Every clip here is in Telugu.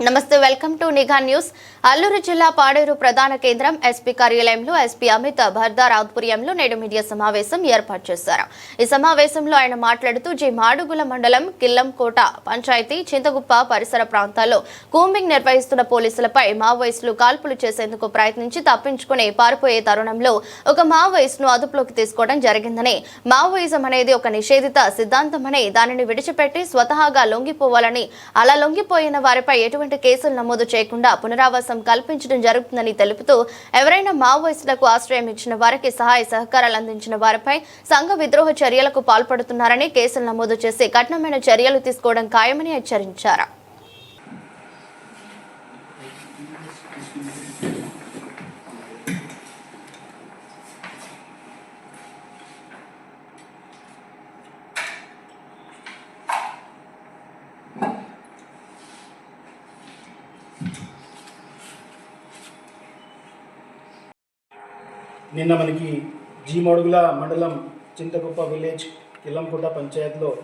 నమస్తే welcome to Nigha news. Alluri జిల్లా పాడేరు ప్రధాన కేంద్రం ఎస్పీ కార్యాలయంలో ఎస్పీ అమిత్ భర్దార్ ఆధ్వర్యంలో నేడు మీడియా సమావేశం ఏర్పాటు చేశారు. ఈ సమావేశంలో ఆయన మాట్లాడుతూ జి మాడుగుల మండలం కిల్లంకోట పంచాయతీ చింతగుప్ప పరిసర ప్రాంతాల్లో కూంబింగ్ నిర్వహిస్తున్న పోలీసులపై మావోయిస్టులు కాల్పులు చేసేందుకు ప్రయత్నించి తప్పించుకుని పారిపోయే తరుణంలో ఒక మావోయిస్టును అదుపులోకి తీసుకోవడం జరిగిందని మావోయిజం అనేది ఒక నిషేధిత సిద్ధాంతమని దానిని విడిచిపెట్టి స్వతహాగా లొంగిపోవాలని అలా లొంగిపోయిన వారిపై ఎటువంటి కేసులు నమోదు చేయకుండా పునరావాసం కల్పించడం జరుగుతుందని తెలుపుతూ ఎవరైనా మావోయిస్టులకు ఆశ్రయం ఇచ్చిన వారికి సహాయ సహకారాలు అందించిన వారిపై సంఘ విద్రోహ చర్యలకు పాల్పడుతున్నారని కేసులు నమోదు చేసి కఠినమైన చర్యలు తీసుకోవడం ఖాయమని హెచ్చరించారు. నిన్న మనకి జీమడుగుల మండలం చింతకుప్ప విలేజ్ కిల్లంకోట పంచాయత్లో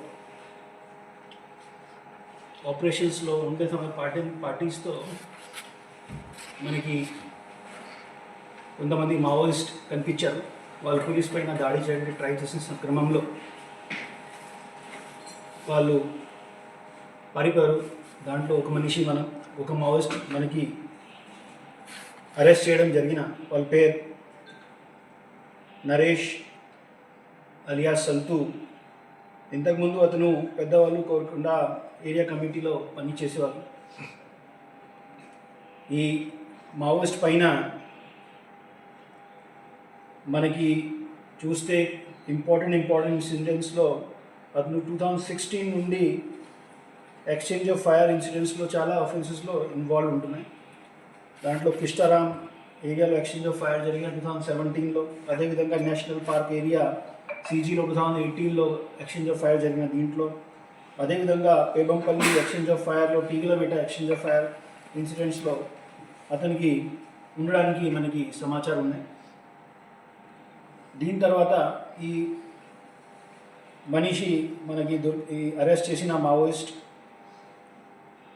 ఆపరేషన్స్లో ఉండే సమయ పార్టీ పార్టీస్తో మనకి కొంతమంది మావోయిస్ట్ కనిపించారు. వాళ్ళు పోలీస్ పైన దాడి చేయడానికి ట్రై చేసిన క్రమంలో వాళ్ళు పారిపోయారు. దాంట్లో ఒక మనిషి మనం ఒక మావోయిస్ట్ మనకి అరెస్ట్ చేయడం జరిగిన వాళ్ళ పేరు నరేష్ అలియా సంతు. ఇంతకుముందు అతను పెద్దవాళ్ళు కోరకుండా ఏరియా కమిటీలో పనిచేసేవాళ్ళు ఈ మావోయిస్ట్ పైన మనకి చూస్తే ఇంపార్టెంట్ ఇంపార్టెంట్ ఇన్సిడెంట్స్లో అతను టూ థౌజండ్ సిక్స్టీన్ నుండి ఎక్స్చేంజ్ ఆఫ్ ఫైర్ ఇన్సిడెంట్స్లో చాలా అఫెన్సెస్లో ఇన్వాల్వ్ ఉంటున్నాయి. దాంట్లో కిష్టారాం ఏరియాలో ఎక్స్చేంజ్ ఆఫ్ ఫైర్ జరిగిన టూ థౌసండ్ సెవెంటీన్లో అదేవిధంగా నేషనల్ పార్క్ ఏరియా సీజీలో టూ థౌసండ్ ఎయిటీన్లో ఎక్స్చేంజ్ ఆఫ్ ఫైర్ జరిగిన దీంట్లో. అదేవిధంగా పేబంపల్లి ఎక్స్చేంజ్ ఆఫ్ ఫైర్లో టీగిలబెట్ట ఎక్స్చేంజ్ ఆఫ్ ఫైర్ ఇన్సిడెంట్స్లో అతనికి ఉండడానికి మనకి సమాచారం ఉన్నాయి. దీని తర్వాత ఈ మనిషి మనకి దొరి ఈ అరెస్ట్ చేసిన మావోయిస్ట్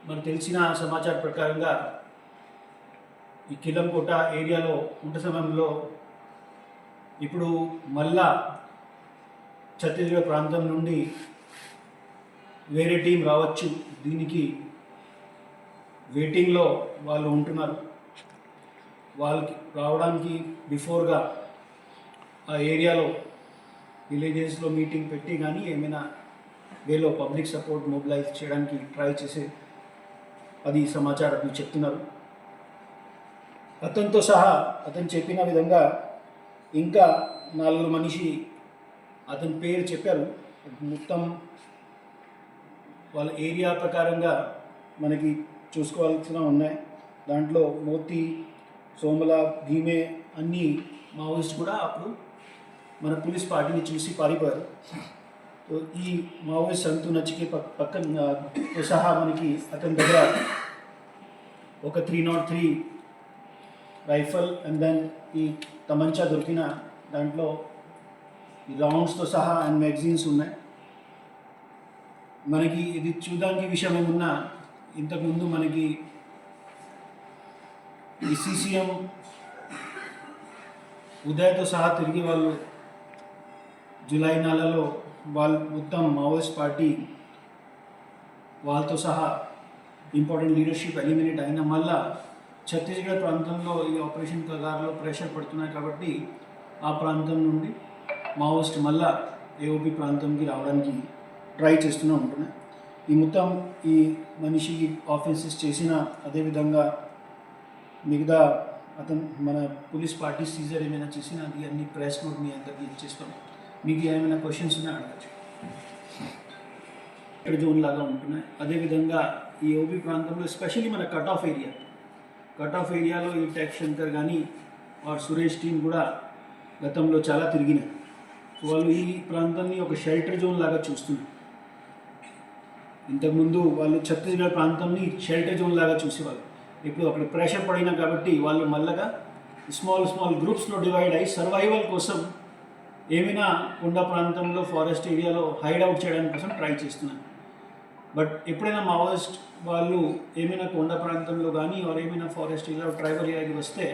మనకు తెలిసిన సమాచారం ప్రకారంగా ఈ కిలంకోట ఏరియాలో ఉంట సమయంలో ఇప్పుడు మళ్ళా ఛత్తీస్గఢ్ ప్రాంతం నుండి వేరే టీం రావచ్చు. దీనికి వెయిటింగ్లో వాళ్ళు ఉంటున్నారు. వాళ్ళకి రావడానికి బిఫోర్గా ఆ ఏరియాలో విలేజెస్లో మీటింగ్ పెట్టి కానీ ఏమైనా వేలో పబ్లిక్ సపోర్ట్ మొబిలైజ్ చేయడానికి ట్రై చేసి అది సమాచారం చెప్తున్నారు. అతనితో సహా అతను చెప్పిన విధంగా ఇంకా నలుగురు మనిషి అతని పేరు చెప్పారు. మొత్తం వాళ్ళ ఏరియా ప్రకారంగా మనకి చూసుకోవాల్సిన ఉన్నాయి. దాంట్లో మోతి సోమల భీమే అన్ని మావోయిస్ట్ కూడా అప్పుడు మన పోలీస్ పార్టీని చూసి పారిపోయారు. ఈ మావోయిస్ట్ సంతు నచ్చికి పక్క పక్కన సహా మనకి అతని దగ్గర ఒక three not three rifle and then ఈ తమంచా దొరికిన దాంట్లో ఈ రౌండ్స్తో సహా అండ్ మ్యాగజైన్స్ ఉన్నాయి. మనకి ఇది చూడడానికి విషయం ఏమున్నా ఇంతకుముందు మనకి ఈ సీసీఎం ఉదయతో సహా తిరిగి వాళ్ళు జూలై నెలలో వాళ్ళు మొత్తం మావోయిస్ట్ పార్టీ వాళ్ళతో సహా ఇంపార్టెంట్ లీడర్షిప్ ఎలిమినేట్ అయిన మళ్ళా ఛత్తీస్గఢ్ ప్రాంతంలో ఈ ఆపరేషన్ కగార్లో ప్రెషర్ పడుతున్నాయి కాబట్టి ఆ ప్రాంతం నుండి మావోయిస్ట్ మళ్ళా ఏఓపీ ప్రాంతంకి రావడానికి ట్రై చేస్తూనే ఉంటున్నాయి. ఈ మొత్తం ఈ మనిషి ఆఫెన్సెస్ చేసిన అదేవిధంగా మిగతా అతను మన పోలీస్ పార్టీ సీజర్ ఏమైనా చేసినా అది అన్ని ప్రెస్ నోట్ మీ అందరికీ ఇచ్చేస్తాం. మీకు ఏమైనా క్వశ్చన్స్ ఉన్నా అడగచ్చు. ఇక్కడ జోన్ లాగా ఉంటున్నాయి. అదేవిధంగా ఈ ఓబీ ప్రాంతంలో ఎస్పెషల్లీ మన cut off area cut off ఏరియాలో ఈ టెక్ శంకర్ కానీ ఆర్ సురేష్ టీం కూడా గతంలో చాలా తిరిగినాయి. సో వాళ్ళు ఈ ప్రాంతాన్ని ఒక షెల్టర్ జోన్ లాగా చూస్తున్నారు. ఇంతకుముందు వాళ్ళు ఛత్తీస్గఢ్ ప్రాంతాన్ని షెల్టర్ జోన్ లాగా చూసేవాళ్ళు. ఇప్పుడు అక్కడ ప్రెషర్ పడినా కాబట్టి వాళ్ళు మళ్ళగా స్మాల్ స్మాల్ గ్రూప్స్లో డివైడ్ అయ్యి సర్వైవల్ కోసం ఏమైనా కొండ ప్రాంతంలో ఫారెస్ట్ ఏరియాలో హైడ్ అవుట్ చేయడానికి కోసం ట్రై చేస్తున్నారు. బట్ ఎప్పుడైనా మావోయిస్ట్ వాళ్ళు ఏమైనా కొండ ప్రాంతంలో కానీ వారు ఏమైనా ఫారెస్ట్ ఏరియా ట్రైబల్ ఏరియాకి వస్తే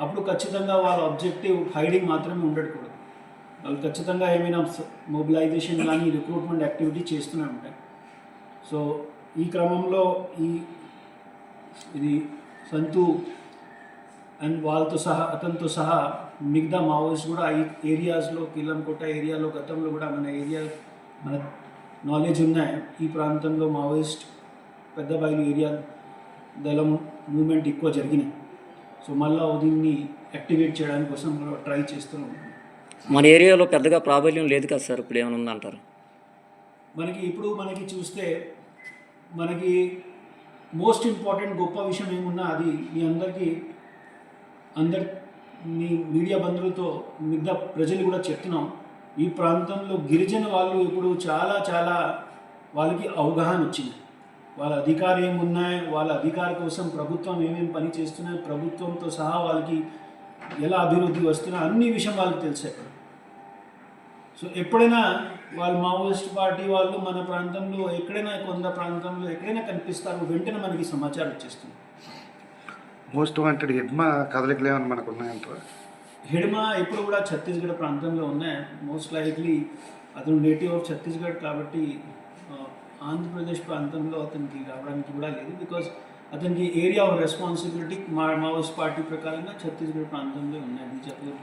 అప్పుడు ఖచ్చితంగా వాళ్ళ ఆబ్జెక్టివ్ హైడింగ్ మాత్రమే ఉండకూడదు. వాళ్ళు ఖచ్చితంగా ఏమైనా మొబిలైజేషన్ కానీ రిక్రూట్మెంట్ యాక్టివిటీ చేస్తూనే ఉంటాయి సో ఈ క్రమంలో ఈ ఇది సంతు అండ్ వాళ్ళతో సహా అతనితో సహా మిగతా మావోయిస్ట్ కూడా ఈ ఏరియాస్లో కిల్లంకోట ఏరియాలో గతంలో కూడా మన ఏరియా మన నాలెడ్జ్ ఉన్నాయి. ఈ ప్రాంతంలో మావోయిస్ట్ పెద్ద బయలు ఏరియా దళం మూమెంట్ ఎక్కువ జరిగినాయి. సో మళ్ళీ దీన్ని యాక్టివేట్ చేయడానికి కోసం మనం ట్రై చేస్తున్నాం మన ఏరియాలో పెద్దగా ప్రాబల్యం లేదు కదా సార్? ఇప్పుడు ఏమైనా ఉందంటారు మనకి ఇప్పుడు మనకి చూస్తే మనకి మోస్ట్ ఇంపార్టెంట్ గొప్ప విషయం ఏమున్నా అది మీ అందరికీ అందరి మీ మీడియా బంధువులతో మిగతా ప్రజలు కూడా చెప్తున్నాం. ఈ ప్రాంతంలో గిరిజన వాళ్ళు ఇప్పుడు చాలా చాలా వాళ్ళకి అవగాహన వచ్చింది. వాళ్ళ అధికారం ఏమున్నాయి? వాళ్ళ అధికారం కోసం ప్రభుత్వం ఏమేమి పని చేస్తున్నాయి? ప్రభుత్వంతో సహా వాళ్ళకి ఎలా అభివృద్ధి వస్తున్నాయి? అన్ని విషయం వాళ్ళకి తెలిసాయి సో ఎప్పుడైనా వాళ్ళు మావోయిస్ట్ పార్టీ వాళ్ళు మన ప్రాంతంలో ఎక్కడైనా కొంత ప్రాంతంలో ఎక్కడైనా కనిపిస్తారు వెంటనే మనకి సమాచారం వచ్చేస్తుంది. మోస్ట్ వాంటెడ్ హిడ్మా కదలికలు ఏమైనా మనకు ఉన్నాయంటారా హిడ్మా ఇప్పుడు కూడా ఛత్తీస్గఢ్ ప్రాంతంలో ఉన్నాయి. మోస్ట్ లైక్లీ అతను నేటివ్ ఆఫ్ ఛత్తీస్గఢ్ కాబట్టి ఆంధ్రప్రదేశ్ ప్రాంతంలో అతనికి రావడానికి కూడా లేదు. బికాస్ అతనికి ఏరియా ఆఫ్ రెస్పాన్సిబిలిటీ మా మావోస్ పార్టీ ప్రకారంగా ఛత్తీస్గఢ్ ప్రాంతంలో ఉన్నాయి. బీజాపూర్